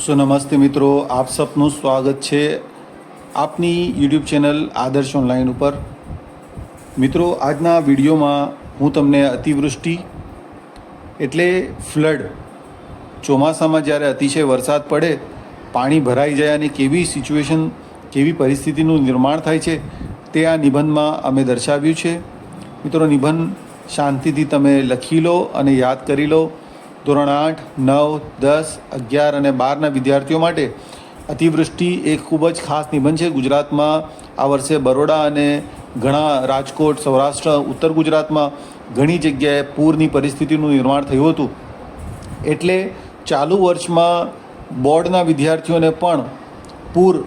સો નમસ્તે મિત્રો, આપ સપનું સ્વાગત છે આપની યુટ્યુબ ચેનલ આદર્શ ઓનલાઈન ઉપર. મિત્રો, આજના વિડીયોમાં હું તમને અતિવૃષ્ટિ એટલે ફ્લડ. ચોમાસામાં જ્યારે અતિશય વરસાદ પડે, પાણી ભરાઈ જાય અને કેવી સિચ્યુએશન, કેવી પરિસ્થિતિનું નિર્માણ થાય છે તે આ નિબંધમાં અમે દર્શાવ્યું છે. મિત્રો, નિબંધ શાંતિથી તમે લખી લો અને યાદ કરી લો. ધોરણ આઠ, નવ, દસ, અગિયાર અને બારના વિદ્યાર્થીઓ માટે અતિવૃષ્ટિ એક ખૂબ જ ખાસ નિબંધ છે. ગુજરાતમાં આ વર્ષે બરોડા અને ઘણા રાજકોટ, સૌરાષ્ટ્ર, ઉત્તર ગુજરાતમાં ઘણી જગ્યાએ પૂરની પરિસ્થિતિનું નિર્માણ થયું હતું. એટલે ચાલુ વર્ષમાં બોર્ડના વિદ્યાર્થીઓને પણ પૂર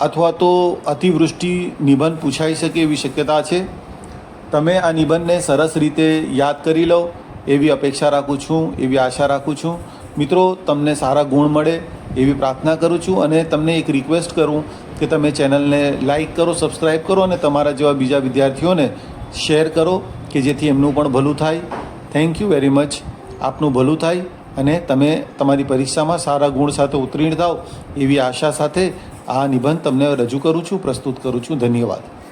અથવા તો અતિવૃષ્ટિ નિબંધ પૂછાઈ શકે એવી શક્યતા છે. તમે આ નિબંધને સરસ રીતે યાદ કરી લો. એવી અપેક્ષા રાખું છું, એવી આશા રાખું છું. મિત્રો, તમને સારા ગુણ મળે એવી પ્રાર્થના કરું છું અને તમને એક રિક્વેસ્ટ કરું કે તમે ચેનલને લાઈક કરો સબસ્ક્રાઈબ કરો અને તમારા જેવા બીજા વિદ્યાર્થીઓને શેર કરો કે જેથી એમનું પણ ભલું થાય. થેન્ક યુ વેરી મચ આપનું ભલું થાય અને તમે તમારી પરીક્ષામાં સારા ગુણ સાથે ઉત્તીર્ણ થાઓ એવી આશા સાથે આ નિબંધ તમને રજૂ કરું છું, પ્રસ્તુત કરું છું. ધન્યવાદ.